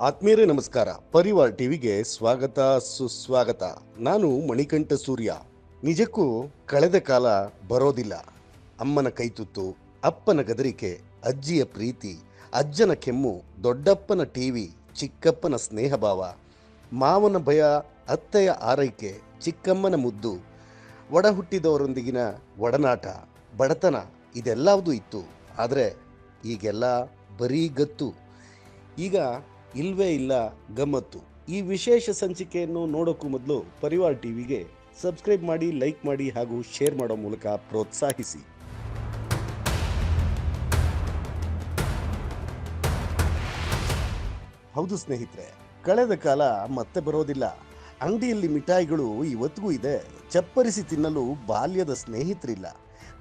ಆತ್ಮೀಯರೇ ನಮಸ್ಕಾರ. ಪರಿವಾರ್ ಟಿವಿಗೆ ಸ್ವಾಗತ, ಸುಸ್ವಾಗತ. ನಾನು ಮಣಿಕಂಠ ಸೂರ್ಯ. ನಿಜಕ್ಕೂ ಕಳೆದ ಕಾಲ ಬರೋದಿಲ್ಲ. ಅಮ್ಮನ ಕೈತುತ್ತು ಅಪ್ಪನ ಗದರಿಕೆ, ಅಜ್ಜಿಯ ಪ್ರೀತಿ, ಅಜ್ಜನ ಕೆಮ್ಮು, ದೊಡ್ಡಪ್ಪನ ಟಿವಿ, ಚಿಕ್ಕಪ್ಪನ ಸ್ನೇಹಭಾವ, ಮಾವನ ಭಯ, ಅತ್ತೆಯ ಆರೈಕೆ, ಚಿಕ್ಕಮ್ಮನ ಮುದ್ದು ಒಡ ಹುಟ್ಟಿದವರೊಂದಿಗಿನ ಒಡನಾಟ, ಬಡತನ ಇದೆಲ್ಲವೂ ಇತ್ತು. ಆದರೆ ಈಗೆಲ್ಲ ಬರೀ ಗತ್ತು. ಈಗ ಇಲ್ವೇ ಇಲ್ಲ ಗಮ್ಮತ್ತು. ಈ ವಿಶೇಷ ಸಂಚಿಕೆಯನ್ನು ನೋಡೋಕ್ಕೂ ಮೊದಲು ಪರಿವಾರ್ ಟಿವಿಗೆ ಸಬ್ಸ್ಕ್ರೈಬ್ ಮಾಡಿ, ಲೈಕ್ ಮಾಡಿ ಹಾಗೂ ಶೇರ್ ಮಾಡೋ ಮೂಲಕ ಪ್ರೋತ್ಸಾಹಿಸಿ. ಹೌದು ಸ್ನೇಹಿತರೆ, ಕಳೆದ ಕಾಲ ಮತ್ತೆ ಬರೋದಿಲ್ಲ. ಅಂಗಡಿಯಲ್ಲಿ ಮಿಠಾಯಿಗಳು ಇವತ್ತಿಗೂ ಇದೆ. ಚಪ್ಪರಿಸಿ ತಿನ್ನಲು ಬಾಲ್ಯದ ಸ್ನೇಹಿತರಿಲ್ಲ.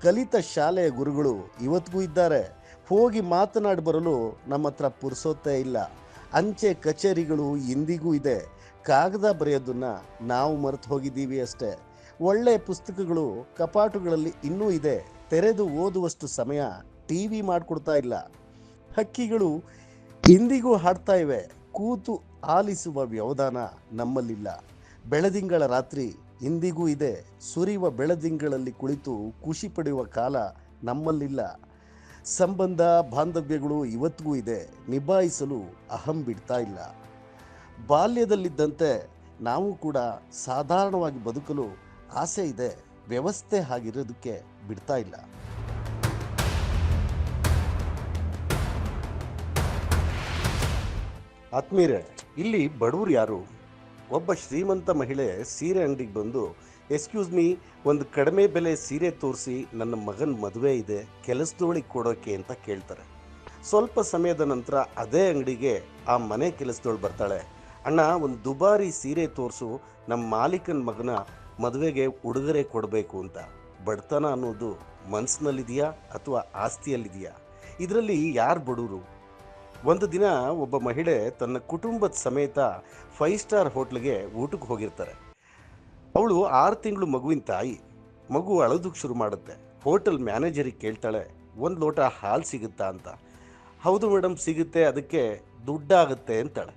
ಕಲಿತ ಶಾಲೆಯ ಗುರುಗಳು ಇವತ್ತಿಗೂ ಇದ್ದಾರೆ. ಹೋಗಿ ಮಾತನಾಡಿ ಬರಲು ನಮ್ಮ ಹತ್ರ ಇಲ್ಲ. ಅಂಚೆ ಕಚೇರಿಗಳು ಇಂದಿಗೂ ಇದೆ. ಕಾಗದ ಬರೆಯೋದನ್ನು ನಾವು ಮರೆತು ಹೋಗಿದ್ದೀವಿ ಅಷ್ಟೇ. ಒಳ್ಳೆಯ ಪುಸ್ತಕಗಳು ಕಪಾಟುಗಳಲ್ಲಿ ಇನ್ನೂ ಇದೆ. ತೆರೆದು ಓದುವಷ್ಟು ಸಮಯ ಟಿ ವಿ ಮಾಡಿಕೊಡ್ತಾ ಇಲ್ಲ. ಹಕ್ಕಿಗಳು ಇಂದಿಗೂ ಹಾಡ್ತಾ ಇವೆ. ಕೂತು ಆಲಿಸುವ ವ್ಯವಧಾನ ನಮ್ಮಲ್ಲಿಲ್ಲ. ಬೆಳದಿಂಗಳ ರಾತ್ರಿ ಇಂದಿಗೂ ಇದೆ. ಸುರಿಯುವ ಬೆಳದಿಂಗಳಲ್ಲಿ ಕುಳಿತು ಖುಷಿ ಪಡೆಯುವ ಕಾಲ ನಮ್ಮಲ್ಲಿಲ್ಲ. ಸಂಬಂಧ ಬಾಂಧವ್ಯಗಳು ಇವತ್ತಿಗೂ ಇದೆ. ನಿಭಾಯಿಸಲು ಅಹಂ ಬಿಡ್ತಾ ಇಲ್ಲ. ಬಾಲ್ಯದಲ್ಲಿದ್ದಂತೆ ನಾವು ಕೂಡ ಸಾಧಾರಣವಾಗಿ ಬದುಕಲು ಆಸೆ ಇದೆ. ವ್ಯವಸ್ಥೆ ಆಗಿರೋದಕ್ಕೆ ಬಿಡ್ತಾ ಇಲ್ಲ. ಆತ್ಮೀಯರೇ ಇಲ್ಲಿ ಬಡವರು ಯಾರು? ಒಬ್ಬ ಶ್ರೀಮಂತ ಮಹಿಳೆ ಸೀರೆ ಅಂಗಡಿಗೆ ಬಂದು ಎಕ್ಸ್ಕ್ಯೂಸ್ ಮೀ ಒಂದು ಕಡಿಮೆ ಬೆಲೆ ಸೀರೆ ತೋರಿಸಿ ನನ್ನ ಮಗನ ಮದುವೆ ಇದೆ ಕೆಲಸದೊಳಗೆ ಕೊಡೋಕೆ ಅಂತ ಕೇಳ್ತಾರೆ. ಸ್ವಲ್ಪ ಸಮಯದ ನಂತರ ಅದೇ ಅಂಗಡಿಗೆ ಆ ಮನೆ ಕೆಲಸದೊಳು ಬರ್ತಾಳೆ. ಅಣ್ಣ, ಒಂದು ದುಬಾರಿ ಸೀರೆ ತೋರಿಸು, ನಮ್ಮ ಮಾಲೀಕನ ಮಗನ ಮದುವೆಗೆ ಉಡುಗೊರೆ ಕೊಡಬೇಕು ಅಂತ. ಬಡತನ ಅನ್ನೋದು ಮನಸ್ಸಿನಲ್ಲಿದೆಯಾ ಅಥವಾ ಆಸ್ತಿಯಲ್ಲಿದೆಯಾ? ಇದರಲ್ಲಿ ಯಾರು ಬಡವರು ಒಂದು ದಿನ ಒಬ್ಬ ಮಹಿಳೆ ತನ್ನ ಕುಟುಂಬದ ಸಮೇತ ಫೈವ್ ಸ್ಟಾರ್ ಹೋಟ್ಲಿಗೆ ಊಟಕ್ಕೆ ಹೋಗಿರ್ತಾರೆ. ಅವಳು ಆರು ತಿಂಗಳು ಮಗುವಿನ ತಾಯಿ. ಮಗು ಅಳೋದಕ್ಕೆ ಶುರು ಮಾಡುತ್ತೆ. ಹೋಟೆಲ್ ಮ್ಯಾನೇಜರಿಗೆ ಕೇಳ್ತಾಳೆ, ಒಂದು ಲೋಟ ಹಾಲು ಸಿಗುತ್ತಾ ಅಂತ. ಹೌದು ಮೇಡಮ್ ಸಿಗುತ್ತೆ, ಅದಕ್ಕೆ ದುಡ್ಡಾಗುತ್ತೆ, ಅಂತಾಳೆ.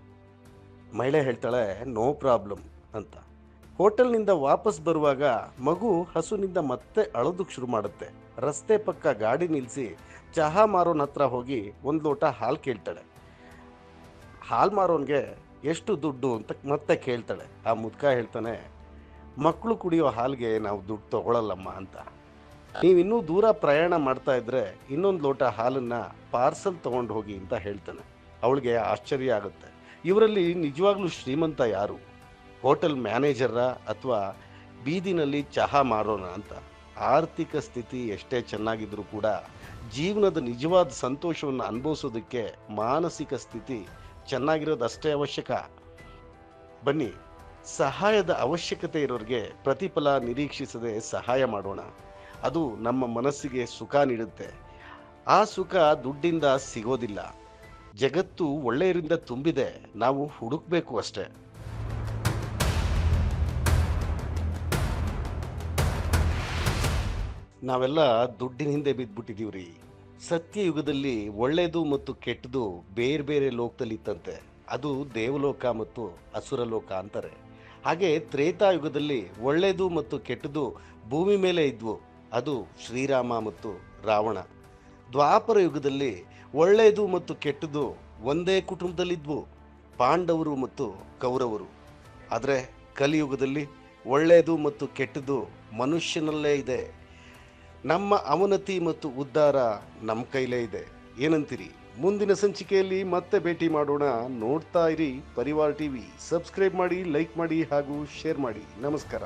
ಮಹಿಳೆ ಹೇಳ್ತಾಳೆ, ನೋ ಪ್ರಾಬ್ಲಮ್, ಅಂತ. ಹೋಟೆಲ್ನಿಂದ ವಾಪಸ್ ಬರುವಾಗ ಮಗು ಹಸುನಿಂದ ಮತ್ತೆ ಅಳೋದಕ್ಕೆ ಶುರು ಮಾಡುತ್ತೆ. ರಸ್ತೆ ಪಕ್ಕ ಗಾಡಿ ನಿಲ್ಲಿಸಿ ಚಹಾ ಮಾರೋನ ಹತ್ರ ಹೋಗಿ ಒಂದು ಲೋಟ ಹಾಲು ಕೇಳ್ತಾಳೆ. ಹಾಲು ಮಾರೋನ್ಗೆ ಎಷ್ಟು ದುಡ್ಡು ಅಂತ ಮತ್ತೆ ಕೇಳ್ತಾಳೆ. ಆ ಮುದ್ಕ ಹೇಳ್ತಾನೆ ಮಕ್ಕಳು ಕುಡಿಯೋ ಹಾಲಿಗೆ ನಾವು ದುಡ್ಡು ತಗೊಳ್ಳಲ್ಲಮ್ಮ ಅಂತ. ನೀವಿನ್ನೂ ದೂರ ಪ್ರಯಾಣ ಮಾಡ್ತಾ ಇದ್ರೆ ಇನ್ನೊಂದು ಲೋಟ ಹಾಲನ್ನು ಪಾರ್ಸಲ್ ತೊಗೊಂಡು ಹೋಗಿ ಅಂತ ಹೇಳ್ತಾನೆ. ಅವಳಿಗೆ ಆಶ್ಚರ್ಯ ಆಗುತ್ತೆ. ಇವರಲ್ಲಿ ನಿಜವಾಗ್ಲೂ ಶ್ರೀಮಂತ ಯಾರು? ಹೋಟೆಲ್ ಮ್ಯಾನೇಜರ ಅಥವಾ ಬೀದಿನಲ್ಲಿ ಚಹಾ ಮಾರೋಣ ಅಂತ. ಆರ್ಥಿಕ ಸ್ಥಿತಿ ಎಷ್ಟೇ ಚೆನ್ನಾಗಿದ್ರೂ ಕೂಡ ಜೀವನದ ನಿಜವಾದ ಸಂತೋಷವನ್ನು ಅನುಭವಿಸೋದಕ್ಕೆ ಮಾನಸಿಕ ಸ್ಥಿತಿ ಚೆನ್ನಾಗಿರೋದು ಅಷ್ಟೇ ಅವಶ್ಯಕ. ಬನ್ನಿ. ಸಹಾಯದ ಅವಶ್ಯಕತೆ ಇರೋರಿಗೆ ಪ್ರತಿಫಲ ನಿರೀಕ್ಷಿಸದೆ ಸಹಾಯ ಮಾಡೋಣ. ಅದು ನಮ್ಮ ಮನಸ್ಸಿಗೆ ಸುಖ ನೀಡುತ್ತೆ. ಆ ಸುಖ ದುಡ್ಡಿಂದ ಸಿಗೋದಿಲ್ಲ. ಜಗತ್ತು ಒಳ್ಳೆಯರಿಂದ ತುಂಬಿದೆ. ನಾವು ಹುಡುಕ್ಬೇಕು ಅಷ್ಟೇ. ನಾವೆಲ್ಲ ದುಡ್ಡಿನ ಹಿಂದೆ ಬಿದ್ದ್ಬಿಟ್ಟಿದೀವ್ರಿ ಸತ್ಯಯುಗದಲ್ಲಿ ಒಳ್ಳೆಯದು ಮತ್ತು ಕೆಟ್ಟದು ಬೇರೆ ಬೇರೆ ಲೋಕದಲ್ಲಿ ಇತ್ತಂತೆ ಅದು ದೇವಲೋಕ ಮತ್ತು ಅಸುರಲೋಕ ಅಂತಾರೆ. ಹಾಗೆ ತ್ರೇತಾಯುಗದಲ್ಲಿ ಒಳ್ಳೆಯದು ಮತ್ತು ಕೆಟ್ಟದು ಭೂಮಿ ಮೇಲೆ ಇದ್ವು. ಅದು ಶ್ರೀರಾಮ ಮತ್ತು ರಾವಣ. ದ್ವಾಪರ ಯುಗದಲ್ಲಿ ಒಳ್ಳೆಯದು ಮತ್ತು ಕೆಟ್ಟದು ಒಂದೇ ಕುಟುಂಬದಲ್ಲಿದ್ವು, ಪಾಂಡವರು ಮತ್ತು ಕೌರವರು. ಆದರೆ ಕಲಿಯುಗದಲ್ಲಿ ಒಳ್ಳೆಯದು ಮತ್ತು ಕೆಟ್ಟದು ಮನುಷ್ಯನಲ್ಲೇ ಇದೆ. ನಮ್ಮ ಅವನತಿ ಮತ್ತು ಉದ್ಧಾರ ನಮ್ಮ ಕೈಲೇ ಇದೆ. ಏನಂತೀರಿ? ಮುಂದಿನ ಸಂಚಿಕೆಯಲ್ಲಿ ಮತ್ತೆ ಭೇಟಿ ಮಾಡೋಣ. ನೋಡ್ತಾ ಇರಿ ಪರಿವಾರ್ ಟಿವಿ. ಸಬ್ಸ್ಕ್ರೈಬ್ ಮಾಡಿ, ಲೈಕ್ ಮಾಡಿ ಹಾಗೂ ಶೇರ್ ಮಾಡಿ. ನಮಸ್ಕಾರ.